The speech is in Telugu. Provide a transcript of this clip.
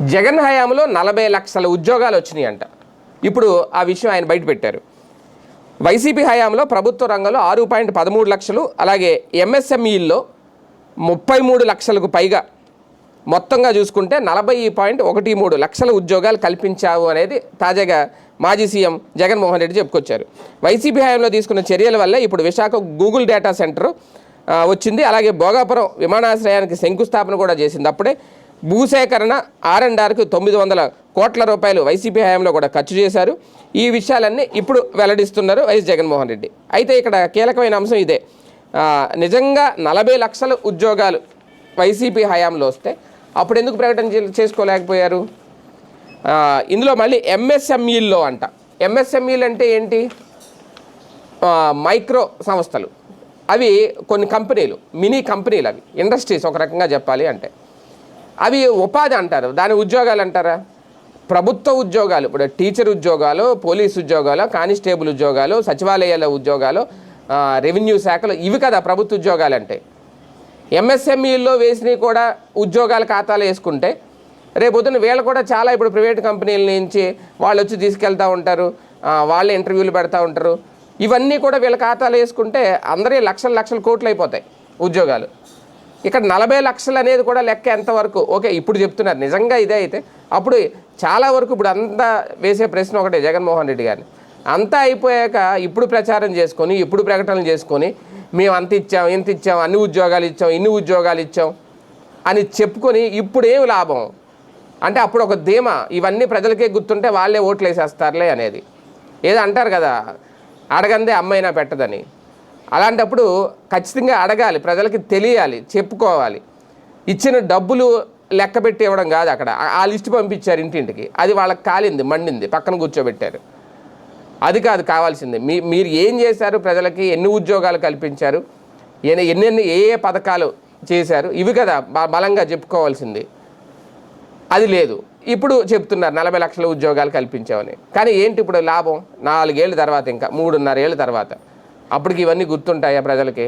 జగన్ హయాంలో నలభై లక్షల ఉద్యోగాలు వచ్చినాయి అంట ఇప్పుడు ఆ విషయం ఆయన బయట పెట్టారు. వైసీపీ హయాంలో ప్రభుత్వ రంగంలో ఆరు పాయింట్ పదమూడు లక్షలు అలాగే ఎంఎస్ఎంఈల్లో ముప్పై మూడు లక్షలకు పైగా మొత్తంగా చూసుకుంటే నలభై పాయింట్ ఒకటి మూడు లక్షల ఉద్యోగాలు కల్పించావు అనేది తాజాగా మాజీ సీఎం జగన్మోహన్ రెడ్డి చెప్పుకొచ్చారు. వైసీపీ హయాంలో తీసుకున్న చర్యల వల్ల ఇప్పుడు విశాఖ గూగుల్ డేటా సెంటర్ వచ్చింది. అలాగే భోగాపురం విమానాశ్రయానికి శంకుస్థాపన కూడా చేసింది. అప్పుడే భూసేకరణ ఆర్ అండ్ ఆర్కు తొమ్మిది వందల కోట్ల రూపాయలు వైసీపీ హయాంలో కూడా ఖర్చు చేశారు. ఈ విషయాలన్నీ ఇప్పుడు వెల్లడిస్తున్నారు వైఎస్ జగన్మోహన్ రెడ్డి. అయితే ఇక్కడ కీలకమైన అంశం ఇదే. నిజంగా నలభై లక్షల ఉద్యోగాలు వైసీపీ హయాంలో వస్తే అప్పుడు ఎందుకు ప్రకటన చే- చేసుకోలేకపోయారు? ఇందులో మళ్ళీ ఎంఎస్ఎంఈల్లో అంట. ఎంఎస్ఎంఈలు అంటే ఏంటి? మైక్రో సంస్థలు. అవి కొన్ని కంపెనీలు మినీ కంపెనీలు అవి. ఇండస్ట్రీస్ ఒక రకంగా చెప్పాలి అంటే. అవి ఉపాధి అంటారు. దాని ఉద్యోగాలు అంటారా? ప్రభుత్వ ఉద్యోగాలు ఇప్పుడు టీచర్ ఉద్యోగాలు పోలీస్ ఉద్యోగాలు కానిస్టేబుల్ ఉద్యోగాలు సచివాలయాల ఉద్యోగాలు రెవెన్యూ శాఖలు ఇవి కదా ప్రభుత్వ ఉద్యోగాలు అంటే ఎంఎస్ఎంఈల్లో వేసినవి కూడా ఉద్యోగాల ఖాతాలు వేసుకుంటే రేపొద్దున వీళ్ళు కూడా చాలా ఇప్పుడు ప్రైవేట్ కంపెనీల నుంచి వాళ్ళు వచ్చి తీసుకెళ్తూ ఉంటారు. వాళ్ళే ఇంటర్వ్యూలు పెడతా ఉంటారు. ఇవన్నీ కూడా వీళ్ళ ఖాతాలు వేసుకుంటే అందరి లక్షల లక్షల కోట్లు అయిపోతాయి ఉద్యోగాలు. ఇక్కడ నలభై లక్షలు అనేది కూడా లెక్క ఎంతవరకు? ఓకే ఇప్పుడు చెప్తున్నారు. నిజంగా ఇదే అయితే. అప్పుడు చాలా వరకు ఇప్పుడు అంతా వేసే ప్రశ్న ఒకటే జగన్మోహన్ రెడ్డి గారిని. అంతా అయిపోయాక ఇప్పుడు ప్రచారం చేసుకొని ఇప్పుడు ప్రకటనలు చేసుకొని మేము అంత ఇచ్చాం ఇంత ఇచ్చాం అన్ని ఉద్యోగాలు ఇచ్చాం ఇన్ని ఉద్యోగాలు ఇచ్చాం అని చెప్పుకొని ఇప్పుడేం లాభం? అంటే అప్పుడు ఒక ధీమా. ఇవన్నీ ప్రజలకే గుర్తుంటే వాళ్ళే ఓట్లు వేసేస్తారులే అనేది. ఏదో అంటారు కదా అడగందే అమ్మైనా పెట్టదని. అలాంటప్పుడు ఖచ్చితంగా అడగాలి ప్రజలకి తెలియాలి చెప్పుకోవాలి. ఇచ్చిన డబ్బులు లెక్క పెట్టి ఇవ్వడం కాదు అక్కడ. ఆ- లిస్ట్ పంపించారు ఇంటింటికి. అది వాళ్ళకి కాలింది మండింది పక్కన కూర్చోబెట్టారు. అది కాదు కావాల్సింది. మీ మీరు ఏం చేశారు? ప్రజలకి ఎన్ని ఉద్యోగాలు కల్పించారు? ఎన్ని ఎన్నెన్ని ఏ ఏ పథకాలు చేశారు? ఇవి కదా బ- బలంగా చెప్పుకోవాల్సింది. అది లేదు. ఇప్పుడు చెప్తున్నారు నలభై లక్షల ఉద్యోగాలు కల్పించామని. కానీ ఏంటి ఇప్పుడు లాభం? నాలుగేళ్ళ తర్వాత ఇంకా మూడున్నర ఏళ్ళ తర్వాత. అప్పటికి ఇవన్నీ గుర్తుంటాయా ప్రజలకి?